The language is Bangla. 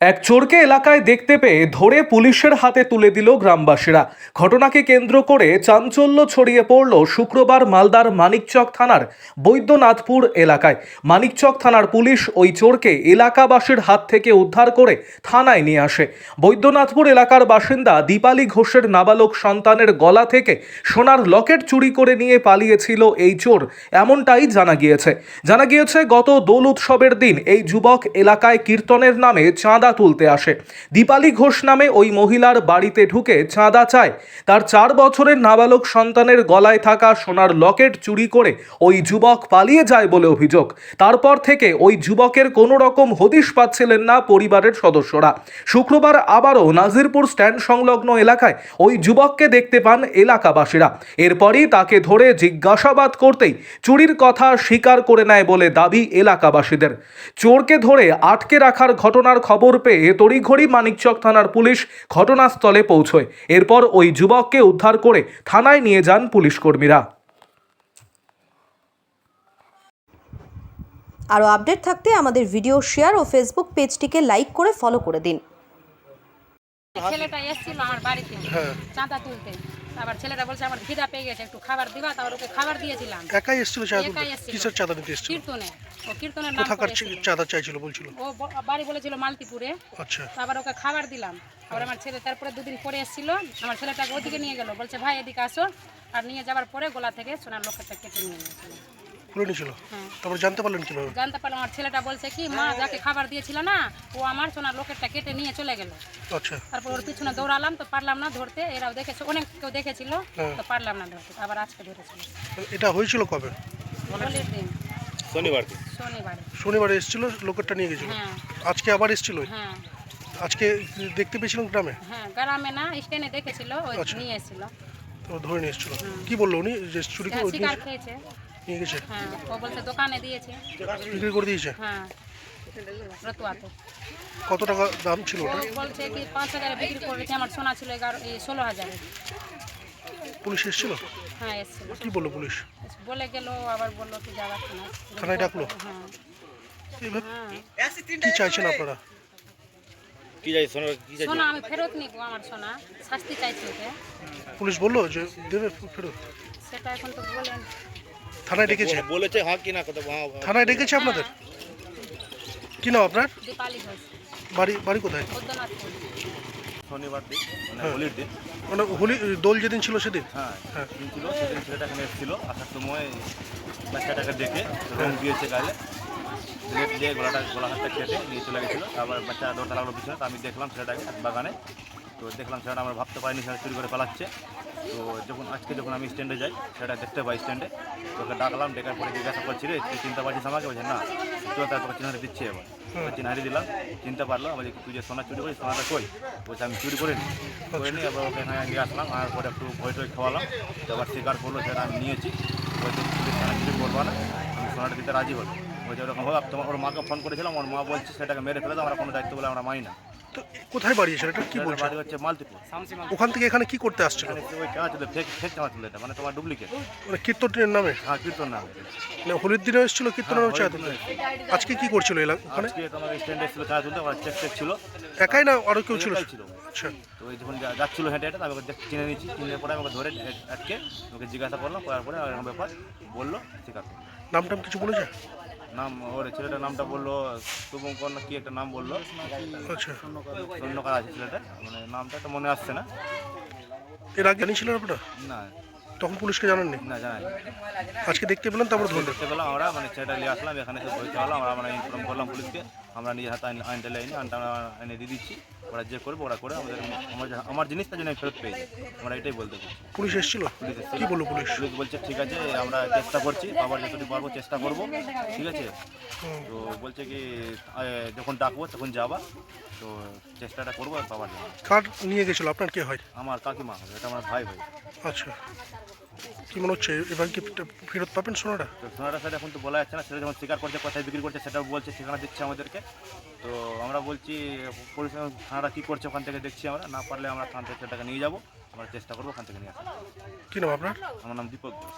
এক চোরকে এলাকায় দেখতে পেয়ে ধরে পুলিশের হাতে তুলে দিল গ্রামবাসীরা। ঘটনাকে কেন্দ্র করে চাঞ্চল্য ছড়িয়ে পড়ল শুক্রবার মালদার মানিকচক থানার বৈদ্যনাথপুর এলাকায়। মানিকচক থানার পুলিশ ওই চোরকে এলাকাবাসীর হাত থেকে উদ্ধার করে থানায় নিয়ে আসে। বৈদ্যনাথপুর এলাকার বাসিন্দা দীপালি ঘোষের নাবালক সন্তানের গলা থেকে সোনার লকেট চুরি করে নিয়ে পালিয়েছিল এই চোর, এমনটাই জানা গিয়েছে। জানা গিয়েছে, গত দোল উৎসবের দিন এই যুবক এলাকায় কীর্তনের নামে চাঁদা তুলতে আসে। দীপালি ঘোষ নামে ওই মহিলার বাড়িতে ঢুকে চাঁদা চায়। তার চার বছরের নাবালক সন্তানের গলায় থাকা সোনার লকেট চুরি করে ওই যুবক পালিয়ে যায় বলে অভিযোগ। তারপর থেকে ওই যুবকের কোনো রকম হদিশ পাচ্ছিলেন না পরিবারের সদস্যরা। শুক্রবার আবারও নাজিরপুর স্ট্যান্ড সংলগ্ন এলাকায় ওই যুবককে দেখতে পান এলাকাবাসীরা। এরপরই তাকে ধরে জিজ্ঞাসাবাদ করতেই চুরির কথা স্বীকার করে নেয় বলে দাবি এলাকাবাসীদের। চোরকে ধরে আটকে রাখার ঘটনার খবর পেয়ে তড়িঘড়ি মানিকচক থানার পুলিশ ঘটনাস্থলে পৌঁছয়। এরপর ওই যুবককে উদ্ধার করে থানায় নিয়ে যান পুলিশ কর্মীরা। আরও আপডেট থাকতে আমাদের ভিডিও শেয়ার ও ফেসবুক পেজটিকে লাইক করে ফলো করে দিন। ছেলেটা এসেছিল আমার বাড়িতে। চাঁদা তুলতে। আবার ছেলেটা বলছে আমার খিদা পেয়ে গেছে একটু খাবার দিবা তারপর ওকে খাবার দিয়েছিলাম। একাই এসেছিল চাঁদা তুলতে? একাই এসেছিল। কিসের চাঁদা নিতে এসেছিল? কীর্তনে ও কীর্তনের নাম কোথাকার করে চাঁদা চাইছিল বলছিল? ও ব- বাড়ি বলেছিল মালতিপুরে। আচ্ছা। তারপর ওকে খাবার দিলাম। আবার আমার ছেলে তারপরে দুদিন পরে এসেছিল। আমার ছেলেটাকে ওদিকে নিয়ে গেল। বলছে ভাই এদিকে আসো। আর নিয়ে যাওয়ার পরে গোলা থেকে সোনার লোকেরটা কেটে নিয়ে গেছিল। খুলে নিয়েছিল? হ্যাঁ। তারপর জানতে পারলেন কীভাবে? জানতে পারলাম আমার ছেলেটা বলছে কি মা যাকে খাবার দিয়েছিল না ও আমার সোনার লোকেরটা কেটে নিয়ে চলে গেল। আচ্ছা। তারপর ওর পিছনে দৌড়ালাম তো পারলাম না ধরতে। এরাও দেখেছে অনেক কেউ দেখেছিল হ্যাঁ। তো পারলাম না ধরতে। আবার আজকে ধরেছিল। এটা হয়েছিল কবে? হোলির দিন। শনিবার দিন। শনিবারে। শনিবার এসেছিল লোকেরটা নিয়ে গেছিল? হ্যাঁ। আজকে আবার এসেছিল? হ্যাঁ। আজকে দেখতে পেয়েছিলেন গ্রামে? হ্যাঁ গ্রামে না স্টেনে দেখেছিল ওই আচ্ছা। নিয়ে এসেছিল। তো ধরে নিয়ে এসেছিল। কি বলল উনি? যে চুরি করে হ্যাঁ, শিকার নিয়ে- খেয়েছে। নিয়ে গেছে? হ্যাঁ ও বলছে দোকানে দিয়েছে। বিক্রি করে দিয়েছে? হ্যাঁ রতুয়াতে। কত টাকা দাম ছিল ও ওটা বলছে কি পাঁচ হাজারে বিক্রি করেছে আমার সোনা ছিল এগারো এই ষোলো হাজারে। পুলিশ এসেছিল? হ্যাঁ এসেছিল। কি বলল পুলিশ? বলে গেল আবার বলল কি থানায় ডাকলো? হ্যাঁ হ্যাঁ কি চাইছেন আপনারা? কি যাই সোনার কি যাই সোনা আমি ফেরত নিব আমার সোনা। শাস্তি চাইছি ওকে। পুলিশ বলল যে দেবে ফেরত? সেটা এখন তো বলেন থানায় ডেকেছে? বলেছে হ্যাঁ কি না কথা হ্যাঁ হ্যাঁ। থানায় ডেকেছে আপনাদের? কি নাম আপনার? বাড়ি বাড়ি কোথায়? শনিবার দিন মানে হোলির দিন। মানে হোলি দোল যেদিন ছিল সেদিন? হ্যাঁ হ্যাঁ। ছিল সেদিন ছেলেটা এখানে এসেছিল আসার সময় বাচ্চাটাকে দেখে রং দিয়েছে গায়ে। লেট দিয়ে গলাটা গলা হাতটা কেটে নিয়ে চলে গেছিল। তারপর বাচ্চা দৌড়তে লাগল পিছনে তো আমি দেখলাম ছেলেটাকে বাগানে। তো দেখলাম ছেলেটা আমরা ভাবতে পারিনি ছেলেটা চুরি করে পালাচ্ছে। তো যখন আজকে যখন আমি স্ট্যান্ডে যাই সেটা দেখতে পাই স্ট্যান্ডে তোকে ডাকলাম ডেকার পরে জিজ্ঞাসা করছি রে তুই চিন্তা পারছিস আমাকে? বলছে না। তো তারপরে চিনারি দিচ্ছি এবার। তো চিনারি দিলাম চিনতে পারল আমি বলছি, তুই যে সোনা চুরি করিস সোনাটা কই? বলছে আমি চুরি করিনি। করিনি এবার ওকে এখানে নিয়ে আসলাম আর পরে একটু ভয় টয় খাওয়ালাম। তো এবার স্বীকার করল সেটা আমি নিয়েছি। বলছে সোনা চুরি করব না আমি সোনাটা দিতে রাজি হলো বলছে ওরকম হোক তোমার ওর মাকে ফোন করেছিলাম ওর মা বলছে সেটাকে মেরে ফেলে দাও আমরা কোনো দায়িত্ব বলে আমরা মাই না। তো কোথায় বাড়ি এসে এটা কি বলছে বাড়ি হচ্ছে মালতিপুর। ওখান থেকে এখানে কি করতে আসছিল? এখানে ওই চাঁদা ছিল ফেক ফেক চাঁদা ছিল এটা মানে তোমার ডুপ্লিকেট। মানে কীর্তনের নামে? হ্যাঁ কীর্তন নাম। মানে হোলির দিনে এসেছিল কীর্তনের নামে চাঁদা তুলতে? আজকে কি করছিল এলাকা ওখানে? আজকে তোমার স্ট্যান্ডে ছিল চাঁদা তুলতে ওরা চেক চেক ছিল। একাই না আরও কেউ ছিল? আচ্ছা। তো ওই যখন যা- যাচ্ছিল হেঁটে হেঁটে আমি ওকে দেখ- চিনে নিয়েছি। চিনে পরে আমাকে ধরে আটকে ওকে জিজ্ঞাসা করলাম করার পরে এরকম ব্যাপার বলল ঠিক আছে নাম টাম কিছু বলেছে? নাম ওর ছেলেটার নামটা বলল শুভঙ্কর না কি একটা নাম বলল? স্বর্ণকার অন্যকার আছে ছেলেটা মানে নামটা তো মনে আসছে না। এর আগে জানিয়েছিলেন আপনারা না। তখন পুলিশকে জানাননি? না জানাই আজকে দেখতে পেলেন তারপর ধরলেন। দেখতে পেলাম আমরা মানে ছেলেটা নিয়ে আসলাম এখানে এসে পরীক্ষা হলাম আমরা মানে ইনফর্ম করলাম পুলিশকে। আমরা নিজের হাতে আইন আইনটা লাইনি আইনটা আমরা এনে দিয়ে দিচ্ছি। ওরা যে করবে ওরা করে আমাদের আমার জিনিসটা যেন ফেরত পেয়েছি আমরা এটাই বলতে চাই। পুলিশ এসেছিল? কি বলল পুলিশ? পুলিশ বলছে ঠিক আছে আমরা চেষ্টা করছি বাবার যতটুকু পারব চেষ্টা করব। ঠিক আছে? তো বলছে কি যখন ডাকবো তখন যাবা। তো চেষ্টাটা করব আর পাওয়ার জন্য কার নিয়ে গেছিল? আপনার কে হয়? আমার কাকিমা হবে এটা আমার ভাই ভাই আচ্ছা। কি মনে হচ্ছে এবার কি ফেরত পাবেন সোনাটা? তো সোনাটা সেটা এখন তো বলা যাচ্ছে না সেটা যখন স্বীকার করছে কোথায় বিক্রি করছে সেটাও বলছে ঠিকানা দিচ্ছে আমাদেরকে। তো আমরা বলছি পুলিশ থানাটা কী করছে ওখান থেকে দেখছি আমরা না পারলে আমরা থানা থেকে সেটাকে নিয়ে যাব আমরা চেষ্টা করব ওখান থেকে নিয়ে আসা কি নাম আপনার? আমার নাম দীপক ঘোষ।